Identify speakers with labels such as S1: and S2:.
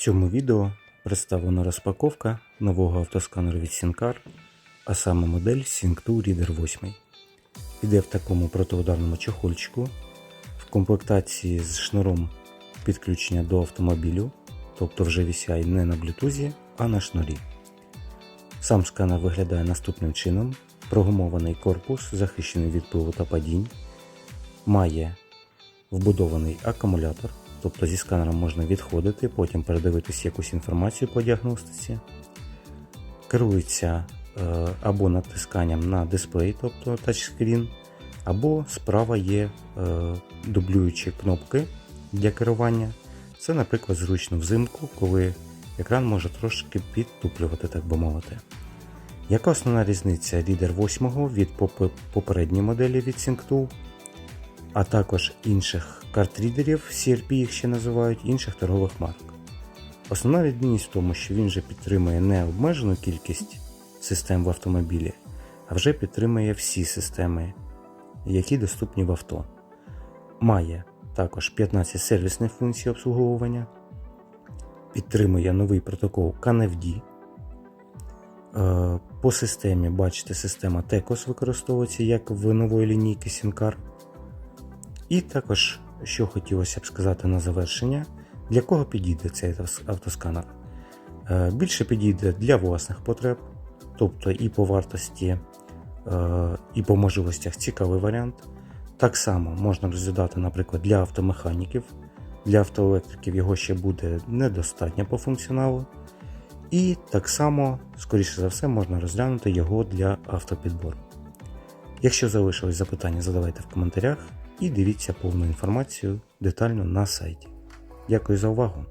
S1: цьому відео представлена розпаковка нового автосканеру від Synccar, а саме модель Sync2 Reader 8. Іде в такому протиударному чохольчику в комплектації з шнуром підключення до автомобілю, тобто вже VCI не на Bluetooth, а на шнурі. Сам сканер виглядає наступним чином: прогумований корпус, захищений від пилу та падінь, має вбудований акумулятор, тобто зі сканером можна відходити, потім передивитися якусь інформацію по діагностиці. Керується е, або натисканням на дисплей, тобто тачскрін, або справа є е, дублюючі кнопки для керування. Це, наприклад, зручно взимку, коли екран може трошки підтуплювати, так би мовити. Яка основна різниця Reader 8 від поп- попередньої моделі від Sync2, а також інших картрідерів, CRP їх ще називають, інших торгових марок? Основна відмінність в тому, що він вже підтримує не обмежену кількість систем в автомобілі, а вже підтримує всі системи, які доступні в авто. Має також 15 сервісних функцій обслуговування, підтримує новий протокол CANFD. Е, По системі, бачите, система TECOS використовується як в нової лінійки SINCAR. І також, що хотілося б сказати на завершення, для кого підійде цей автосканер. Е, Більше підійде для власних потреб, тобто і по вартості, е, і по можливостях цікавий варіант. Так само можна розглядати, наприклад, для автомеханіків, для автоелектриків його ще буде недостатньо по функціоналу. І так само, скоріше за все, можна розглянути його для автопідбору. Якщо залишились запитання, задавайте в коментарях і дивіться повну інформацію детально на сайті. Дякую за увагу!